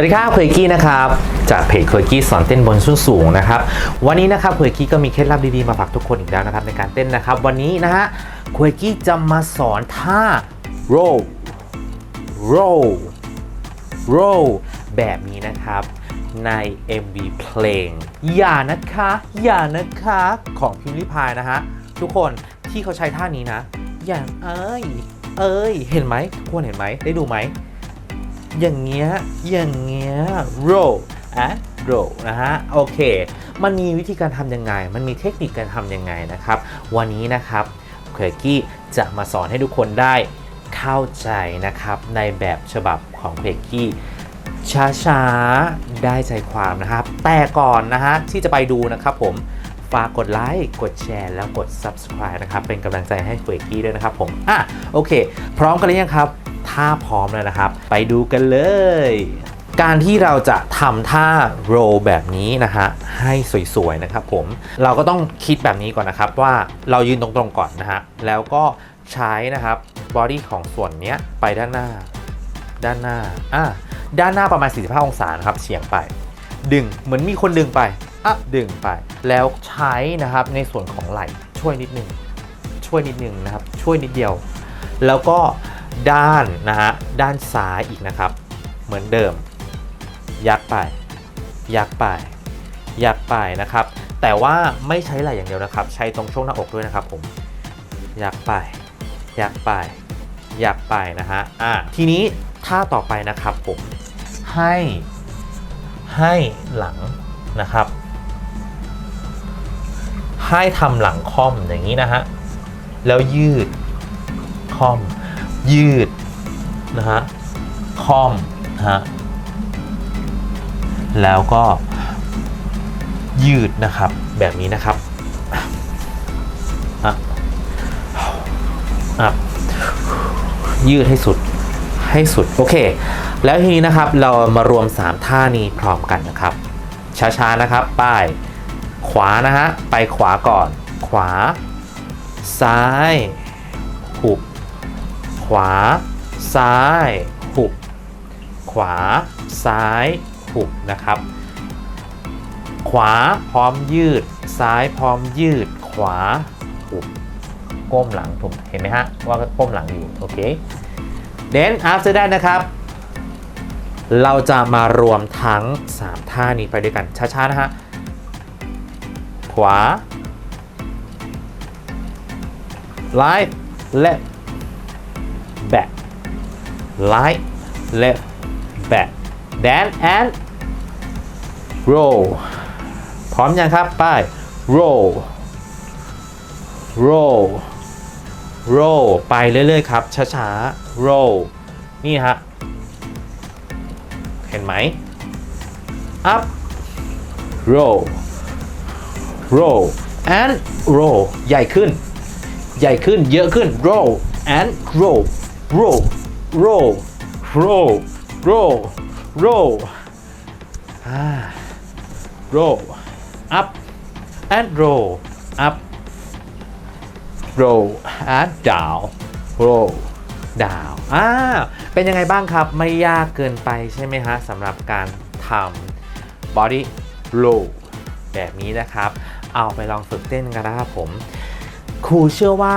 วัสดีครับคุยกี้นะครับ จากเพจคุยกี้สอนเต้นบนส้นสูงนะครับ วันนี้นะครับคุยกี้ก็มีเคล็ดลับดีๆมาฝากทุกคนอีกแล้วนะครับในการเต้นนะครับ วันนี้นะฮะคุยกี้จะมาสอนท่า roll roll roll แบบนี้นะครับใน MV เพลง อย่านะคะ อย่านะคะของพิมพ์ริพายนะฮะทุกคนที่เขาใช้ท่านี้นะ อย่าเอ้ย เอ้ย เห็นไหมทุกคนเห็นไหมได้ดูไหม อย่างเงี้ย อย่างเงี้ย roll and roll นะฮะ โอเค มันมีวิธีการทำยังไง มันมีเทคนิคการทำยังไงนะครับ วันนี้นะครับเคยกี้จะมาสอนให้ทุกคนได้เข้าใจนะครับในแบบฉบับของเพกกี้ช้าๆ ได้ใจความนะครับ แต่ก่อนนะฮะที่จะไปดูนะครับผมฝากกดไลค์ กดแชร์ แล้วกด subscribe นะครับ เป็นกำลังใจให้เฟรกี้ด้วยนะครับผม อะ โอเค พร้อมกันหรือยังครับ้าพร้อมแล้วนะครับ ไปดูกันเลย การที่เราจะทำท่า roll แบบนี้นะฮะให้สวยๆนะครับผมเราก็ต้องคิดแบบนี้ก่อนนะครับว่าเรายืนตรงๆก่อนนะฮะแล้วก็ใช้นะครับ body ของส่วนนี้ไปด้านหน้า ด้านหน้าอะด้านหน้าประมาณ 45 องศานะครับเฉียงไป ดึงเหมือนมีคนดึงไปอะดึงไป แล้วใช้นะครับในส่วนของไหล่ช่วยนิดนึงช่วยนิดนึงนะครับ ช่วยนิดเดียว แล้วก็ ด้านนะฮะด้านซ้ายอีกนะครับ เหมือนเดิม ยักไป ยักไป ยักไปนะครับ แต่ว่าไม่ใช้ไหล่อย่างเดียวนะครับ ใช้ตรงช่วงหน้าอกด้วยนะครับผม ยักไป ยักไป ยักไปนะฮะอะทีนี้ท่าต่อไปนะครับผมให้ให้หลังนะครับ ให้ทำหลังค่อมอย่างนี้นะฮะแล้วยืดค่อม ยืดนะฮะค่อมนะฮะแล้วก็ยืดนะครับแบบนี้นะครับอะอะยืดให้สุดให้สุดโอเค แล้วทีนี้นะครับเรามารวม 3 ท่านี้พร้อมกันนะครับ ช้าๆนะครับป้ายขวานะฮะไปขวาก่อน ขวา ซ้ายหุบ ขวา ซ้ายหุบขวา ซ้ายหุบนะครับ ขวาพร้อมยืด ซ้ายพร้อมยืด ขวาหุบก้มหลังถูกเห็นไหมฮะ ว่าก้มหลังอยู่โอเค then after that นะครับเราจะมารวมทั้ง 3 ท่านี้ไปด้วยกัน ช้า ๆ นะฮะ ขวา right left back right left back then and roll พร้อมยังครับไป roll roll roll ไปเรื่อยๆครับ ช้าๆ roll นี่ฮะ เห็นไหม up roll roll and roll ใหญ่ขึ้น ใหญ่ขึ้น เยอะขึ้น roll and roll roll roll roll roll roll อ่า roll up and roll up roll and down roll down อ่าเป็นยังไงบ้างครับ ไม่ยากเกินไปใช่ไหมฮะสำหรับการทำ body roll แบบนี้นะครับ เอาไปลองฝึกเต้นกันนะครับผม ครูเชื่อว่า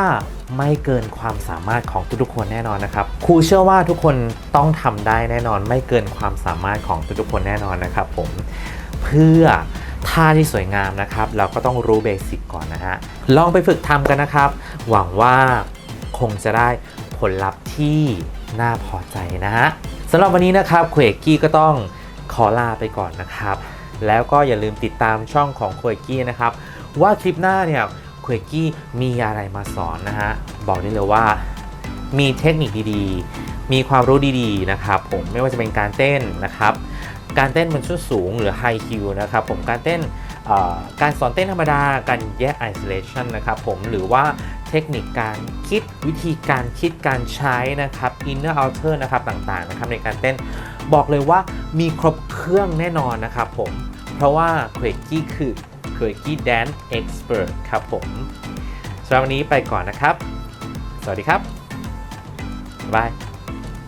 ไม่เกินความสามารถของทุกๆคนแน่นอนนะครับ ครูเชื่อว่าทุกคนต้องทำได้แน่นอน ไม่เกินความสามารถของทุกๆคนแน่นอนนะครับ ผมเพื่อท่าที่สวยงามนะครับ เราก็ต้องรู้เบสิกก่อนนะฮะลองไปฝึกทำกันนะครับ หวังว่าคงจะได้ผลลัพธ์ที่น่าพอใจนะฮะสำหรับวันนี้นะครับเควกกี้ก็ต้องขอลาไปก่อนนะครับ แล้วก็อย่าลืมติดตามช่องของเควกกี้นะครับ ว่าคลิปหน้าเนี่ย เควกี้มีอะไรมาสอนนะฮะ บอกได้เลยว่ามีเทคนิคดีๆ มีความรู้ดีๆ นะครับผมไม่ว่าจะเป็นการเต้นนะครับ การเต้นบนชุดสูงหรือไฮคิวนะครับผมการเต้นการสอนเต้นธรรมดา การแยก isolation นะครับผมหรือว่าเทคนิคการคิดวิธีการคิดการใช้นะครับ inner outer นะครับต่างๆนะครับในการเต้นบอกเลยว่ามีครบเครื่องแน่นอนนะครับผมเพราะว่าเควกกี้คือ เควกกี้ dance expert ครับผมสำหรับวันนี้ไปก่อนนะครับ สวัสดีครับบ๊ายบาย